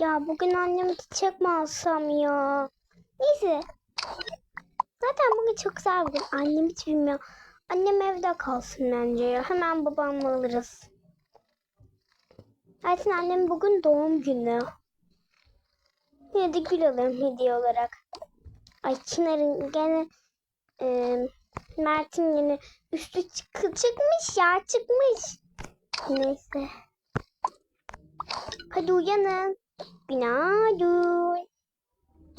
Ya bugün annem çiçek mi alsam ya? Neyse. Zaten bugün çok güzel bir gün. Annem hiç bilmiyor. Annem evde kalsın bence ya. Hemen babamla alırız. Zaten annem bugün doğum günü. Yine de gül alırım hediye olarak. Ay Çınar'ın gene e, Mert'in yine üstü çık çıkmış ya çıkmış. Neyse. Hadi uyanın. Günaydın.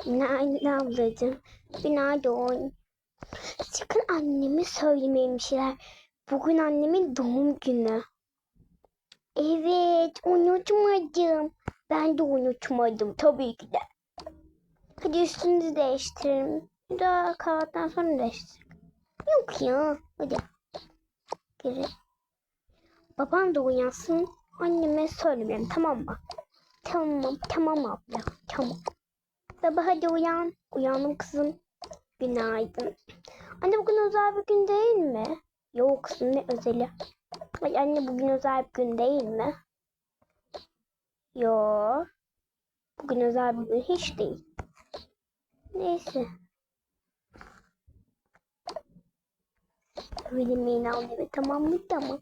Günaydın ablacığım. Günaydın. Sakın anneme söylemeyin bir şeyler. Bugün annemin doğum günü. Evet unutmadım. Ben de unutmadım tabii ki de. Hadi üstünüzü değiştirelim. Daha kahvaltıdan sonra değiştirelim. Yok ya. Hadi. Geri. Babam da uyansın. Anneme söylemeyelim tamam mı? Tamam tamam abla. Tamam. Baba hadi uyan. Uyandım kızım. Günaydın. Anne bugün özel bir gün değil mi? Yok kızım ne özeli? Ay anne bugün özel bir gün değil mi? Yok. Bugün özel bir gün hiç değil. Neyse. Söylemeyin anneme tamam mı? Tamam.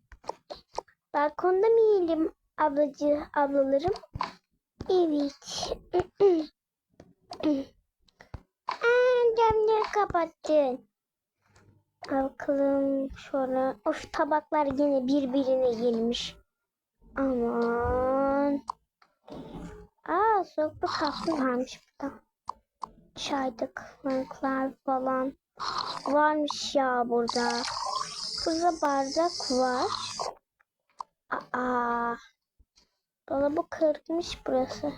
Balkonda mı yiyelim ablacı ablalarım? Evet. Camları kapattın. Bakalım şöyle. Of tabaklar yine birbirine girmiş. Aman. Aa soğuk bir kahve varmış burada. Çaydık, banklar falan. Varmış ya burada. Burada bardak var. Aa. Dolabı kırmış burası.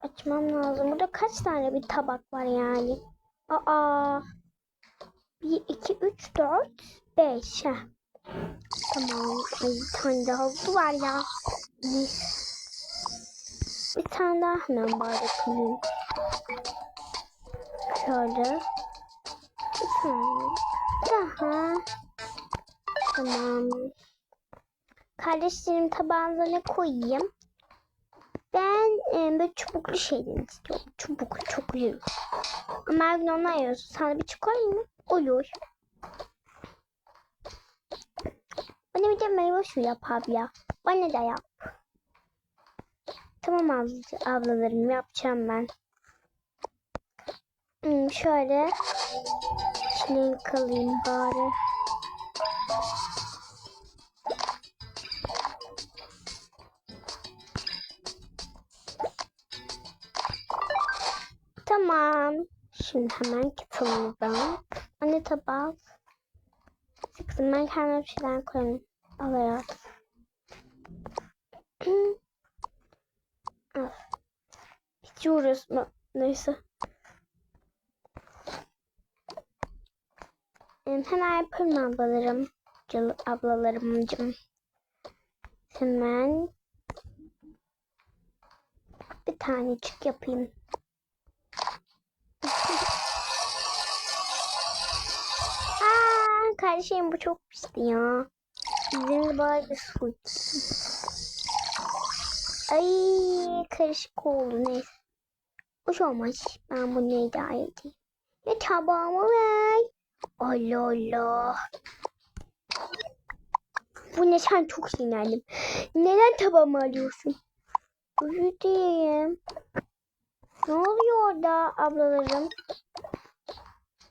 Açmam lazım. Burada kaç tane bir tabak var yani? Aa. 1, 2, 3, 4, 5. Heh. Tamam. Ay bir tane daha bu var ya. Bir tane daha hemen bardak alayım. Şöyle. Bir tane daha. Tamam. Kardeşlerim tabağınıza ne koyayım? Ben e, böyle çubuklu şeyler istiyorum. Çubuklu çok güzel. Ama her gün ondan yiyorsun. Sana bir koyayım mı? Olur. Bana bir de meyve suyu yap abi ya. Bana da yap. Tamam ablacı, ablalarım yapacağım ben. Hmm, şöyle. Çilek alayım bari. Tamam. Şimdi hemen kitabımızdan. Anne tabağı. Kızım ben kendime bir şeyler koyayım. Al hayatım. Hiç uğraşma. Neyse. Em, Hemen yapayım ablalarım. Ablalarımcım. Hemen bir tanecik yapayım. Kardeşim bu çok pisti ya. Bizim bari bir suç. Ay karışık oldu neyse. Hoş olmaz. Ben bunu idare edeyim. Ne tabağımı ver. Allah Allah. Bu ne sen çok sinirlendim. Neden tabağımı alıyorsun? Özür. Ne oluyor orada ablalarım?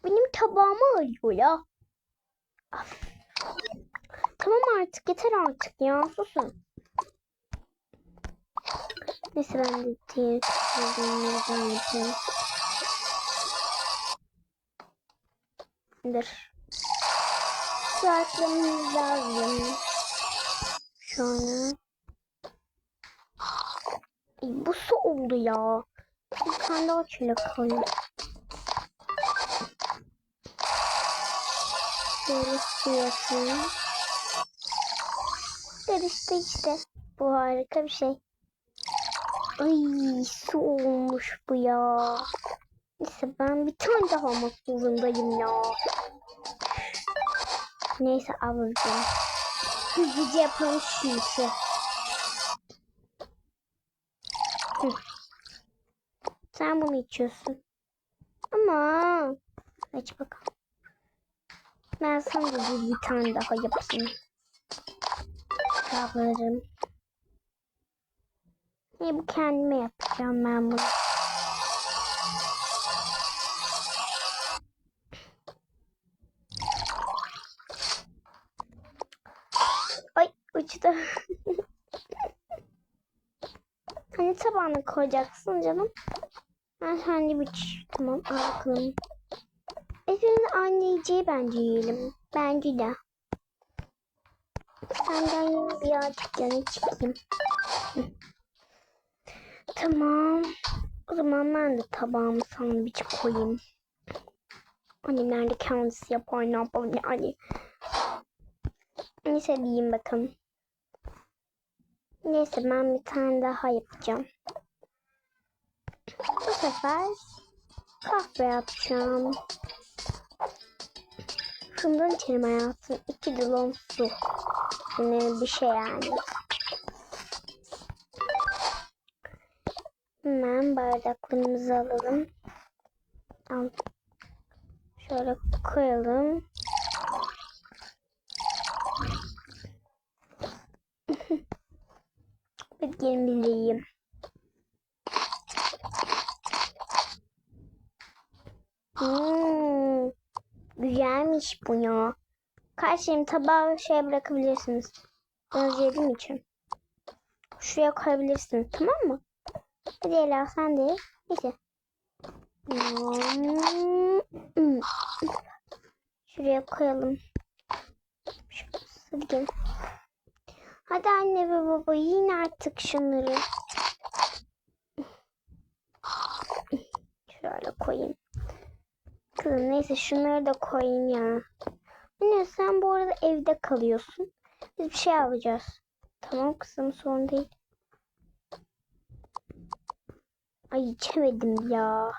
Benim tabağımı alıyor ya. Tamam artık yeter artık ya susun. Neyse ben de diğer devam edeyim. Dur. Saatlerimiz lazım. Şöyle. Ay, bu su oldu ya. Bir tane daha çilek koyayım. Şöyle yapayım. İşte. Bu harika bir şey. Ay su olmuş bu ya. Neyse ben bir tane daha almak zorundayım ya. Neyse ablacığım. Hızlıca yapalım şu işi. Sen bunu içiyorsun. Ama aç bakalım. Ben sana bir, bir tane daha yapayım. Kalırım. İyi bu kendime yapacağım ben bunu. Ay uçtu. hani tabağına koyacaksın canım. Ben sandviç. Tamam al E şimdi anneciği bence yiyelim. Bence de. Senden birazcık yanı çıkayım. Hı. Tamam. O zaman ben de tabağıma sandviç koyayım. Annemler de kendisi yapar ne yapalım yani. Neyse diyeyim bakalım. Neyse ben bir tane daha yapacağım. Bu sefer kahve yapacağım. Şundan içelim hayatım. İki dilon su. Yani bir şey yani. Hemen bardaklarımızı alalım. Al. Şöyle koyalım. Hadi gelin yiyelim. Hmm, güzelmiş bu ya. Karşıyım tabağı şeye bırakabilirsiniz. Biraz yedim için. Şuraya koyabilirsiniz tamam mı? Hadi Ela sen de. Neyse. Şuraya koyalım. Hadi gelin. Hadi anne ve baba yiyin artık şunları. Şöyle koyayım. Kızım neyse şunları da koyayım ya. Anne sen bu arada evde kalıyorsun. Biz bir şey alacağız. Tamam kızım sorun değil. Ay içemedim ya.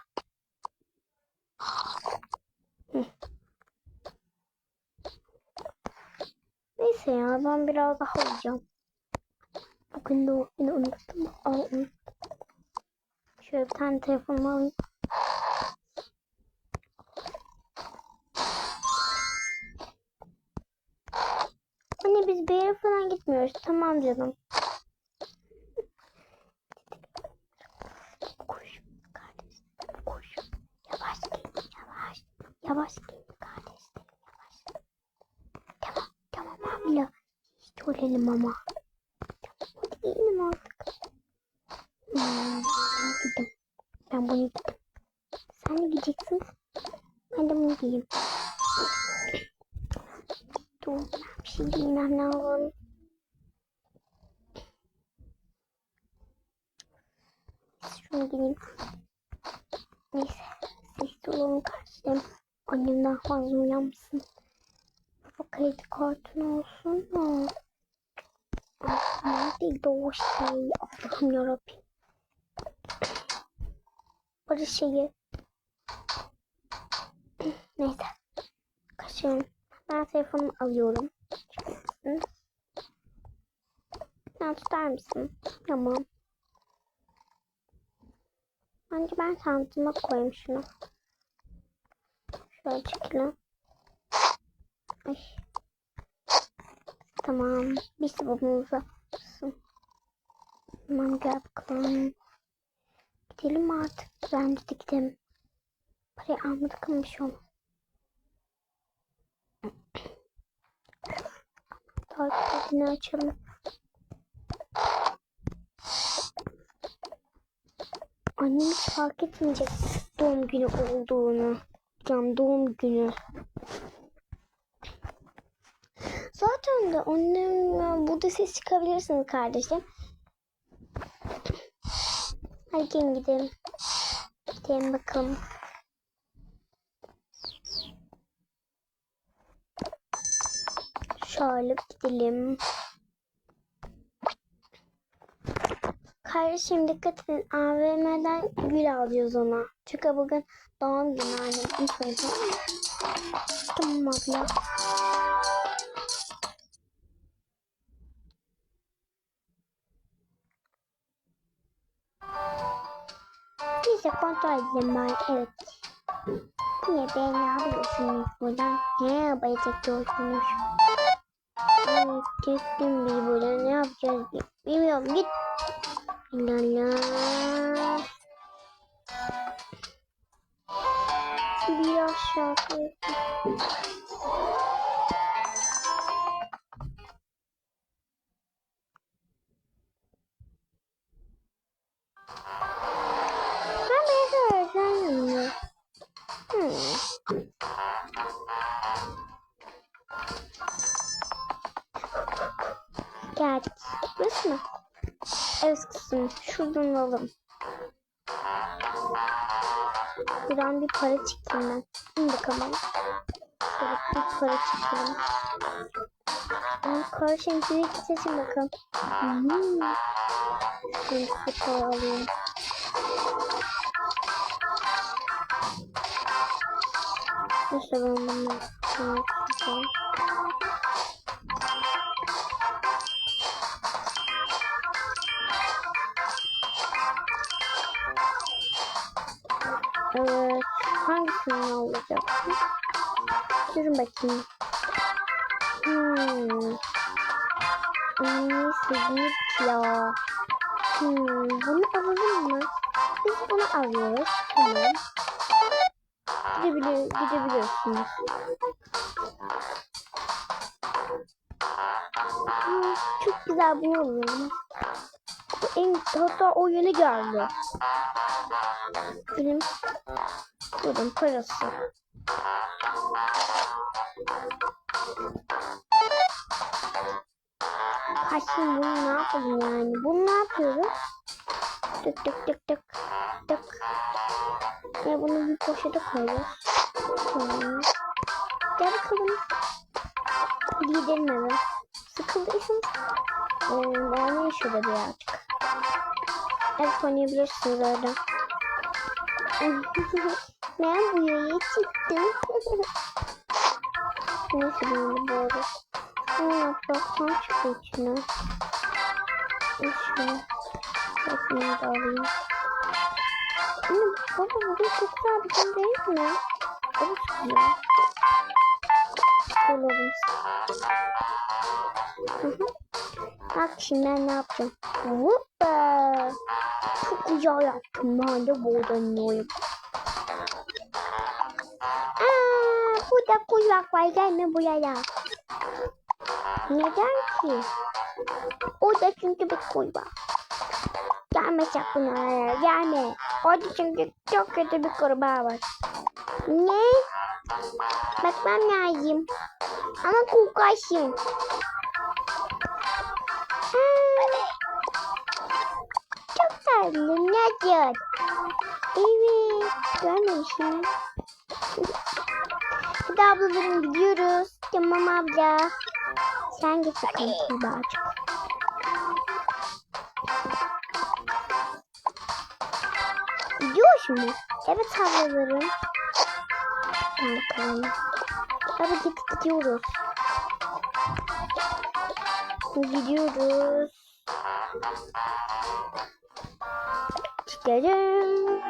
Neyse ya ben biraz daha alacağım. Bugün de yine unuttum. Unuttum. Şöyle bir tane telefonumu alayım. Gitmiyoruz. Tamam canım. Koş kardeşlerim koş. Yavaş gelin yavaş. Yavaş gelin kardeşlerim yavaş. Tamam tamam abla. Hiç ölelim ama. Hadi gidelim artık. Hmm. Ben bunu gideyim. Baba kredi kartın olsun mu? Neredeydi o şey? Allah'ım yarabbim. Barış şeyi. Neyse. Kaçıyorum. Ben telefonumu alıyorum. Mısın? Sen tutar mısın? Tamam. Bence ben çantama koyayım şunu. Şöyle çekelim. Ay. Tamam. Bir sabunumuza olsun. Tamam gel bakalım. Gidelim artık. Bence de gidelim. Parayı almadık ama bir şey olmaz. Takipini açalım. Annem hiç fark etmeyecek doğum günü olduğunu. Can doğum günü. Zaten de annem burada ses çıkabilirsiniz kardeşim. Hadi gelin gidelim. Gidelim bakalım. Şöyle gidelim. Kardeşim dikkat edin. AVM'den gül alıyoruz ona. Çünkü bugün doğum günü annem. Tamam abla. Ben. Evet. Niye be ne yapıyorsunuz buradan? He bayacak gördünüz. Evet çektim bir buradan ne yapacağız? Bilmiyorum git. La la. Bir aşağı Geldik. Burası mı? Evet kızım. Şuradan alalım. Buradan bir para çekeyim ben. İn bakalım. Evet bir para çekelim. Aa, kara şemsiyeyi seçin bakalım. Hmm. Şimdi bir para alayım. Neyse ben bunu yapacağım. Evet. Hangisini alacaksın? Durun bakayım. Hmm. Git ya. Hmm. Bunu alalım mı? Biz bunu alıyoruz. Tamam. Gidebilir, gidebilirsiniz. Hmm, çok güzel bunu alalım. En hatta o yeni geldi. Benim Durun parası. Kaçın bunu ne yapalım yani? Bunu ne yapıyoruz? Tık tık tık tık tık. Ya bunu bir poşete koyuyoruz. Gel bakalım. Gidelim eve. Sıkıldıysanız ee, oynayın şurada birazcık. Evet oynayabilirsiniz orada. ben bu yaya çıktım. Neyse ben de böyle. Ama yapraktan çıktı içine. İşte. Bakın da alayım. Ama baba bugün çok bir gün değil mi? Evet güzel. Olalım. Hı hı. Bak şimdi ben ne yapacağım? Hoppa. Güzel yaptım. Ben de buradan oyum. Aa, burada kuyrak var. Gelme buraya. Neden ki? Orada çünkü bir kuyrak. Gelme sakın oraya. Gelme. Orada çünkü çok kötü bir kurbağa var. Ne? Bakmam lazım. Ama korkarsın. Tatlı. Nedir? Evet. Görmemişim. Hadi ablalarım gidiyoruz. Tamam abla. Sen git bakalım kurbağacık. Gidiyor mu? Evet ablalarım. Tamam bakalım. Hadi git gidiyoruz. Gidiyoruz. Gidelim.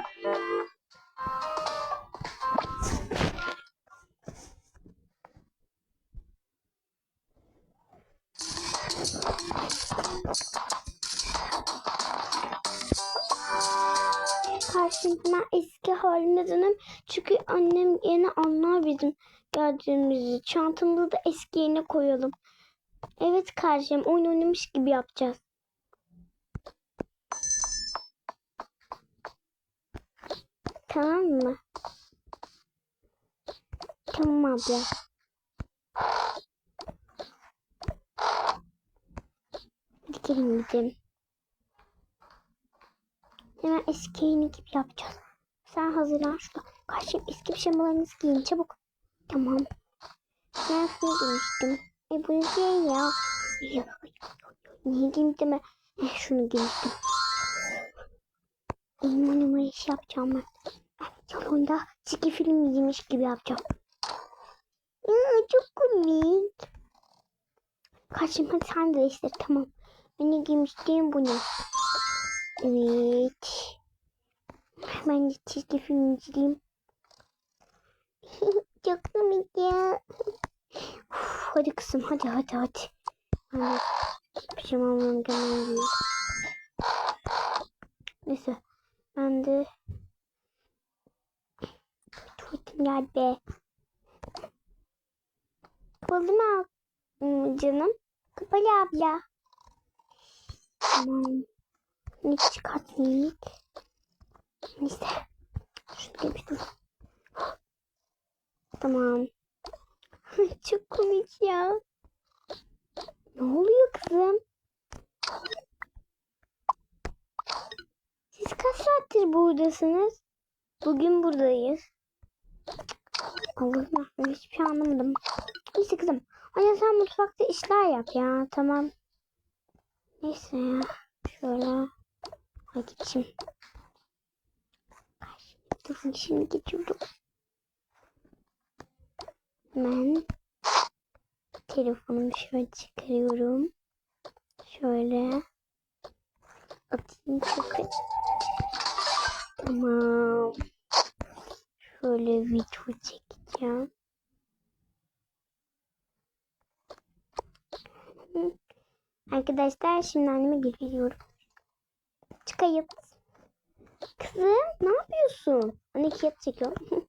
Karşımda eski haline dönüm. Çünkü annem yine anlar bizim geldiğimizi. Çantamızı da eski yerine koyalım. Evet kardeşim oyun oynamış gibi yapacağız. Tamam mı? Tamam abla. Gelin gidelim. Hemen eski yeni gibi yapacağız. Sen hazırlan şurada. Kardeşim eski pijamalarınızı giyin çabuk. Tamam. Ben şunu giymiştim. E bunu giyin ya. Niye giymiştim ben? E, şunu giymiştim. Elma numara iş yapacağım ben. Salonda çizgi film izlemiş gibi yapacağım. Aa, çok komik. Kardeşim hadi sen de değiştir tamam. Ben ne giymiştim bunu. Evet. Ben de çizgi film izleyeyim. Çok komik ya. Uf, hadi kızım hadi hadi hadi. Hadi. Pijamamı gömeyim. Neyse. Ben de tuvaletim geldi. Kapalı mı canım? Kapalı abla. Tamam. Ne çıkartmayayım. Neyse. Şunu yapıştım. Tamam. Çok komik ya. Ne oluyor kızım? Siz kaç saattir buradasınız? Bugün buradayız. Allah'ım ben hiçbir şey anlamadım. Neyse kızım. Anne sen mutfakta işler yap ya. Tamam. Neyse ya. Şöyle. Hadi geçeyim. Kızım şimdi geçiyorum. Hemen telefonumu şöyle çıkarıyorum. Şöyle atayım çok Tamam. Şöyle video çekeceğim. Arkadaşlar şimdi anneme geliyorum. Çıkayım. Kızım ne yapıyorsun? Anne kağıt çekiyor.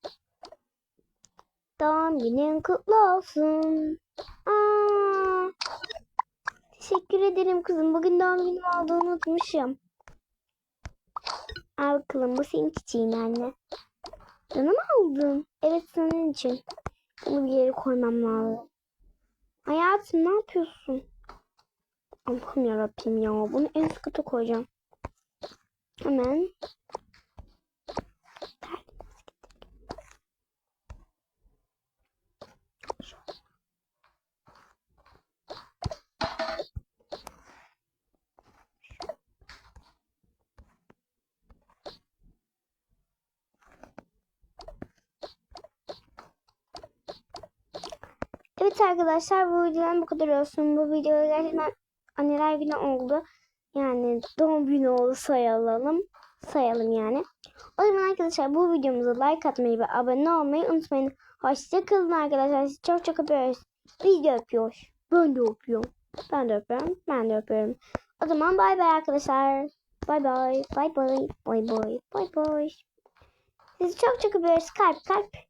Doğum günün kutlu olsun. Aa, teşekkür ederim kızım. Bugün doğum günüm olduğunu unutmuşum. Al bakalım bu senin çiçeğin anne. Bana mı aldın? Evet senin için. Bunu bir yere koymam lazım. Hayatım ne yapıyorsun? Allah'ım yarabbim ya. Bunu en kata koyacağım. Hemen. Evet arkadaşlar bu videodan bu kadar olsun. Bu video gerçekten anneler günü oldu. Yani doğum günü oldu sayalım. Sayalım yani. O zaman arkadaşlar bu videomuza like atmayı ve abone olmayı unutmayın. Hoşçakalın arkadaşlar. Sizi çok çok öpüyoruz. Biz de öpüyoruz. Ben de öpüyorum. Ben de öpüyorum. Ben de öpüyorum. O zaman bay bay arkadaşlar. Bay bay. Bay bay. Bay bay. Bay bay. Sizi çok çok öpüyoruz. Kalp kalp.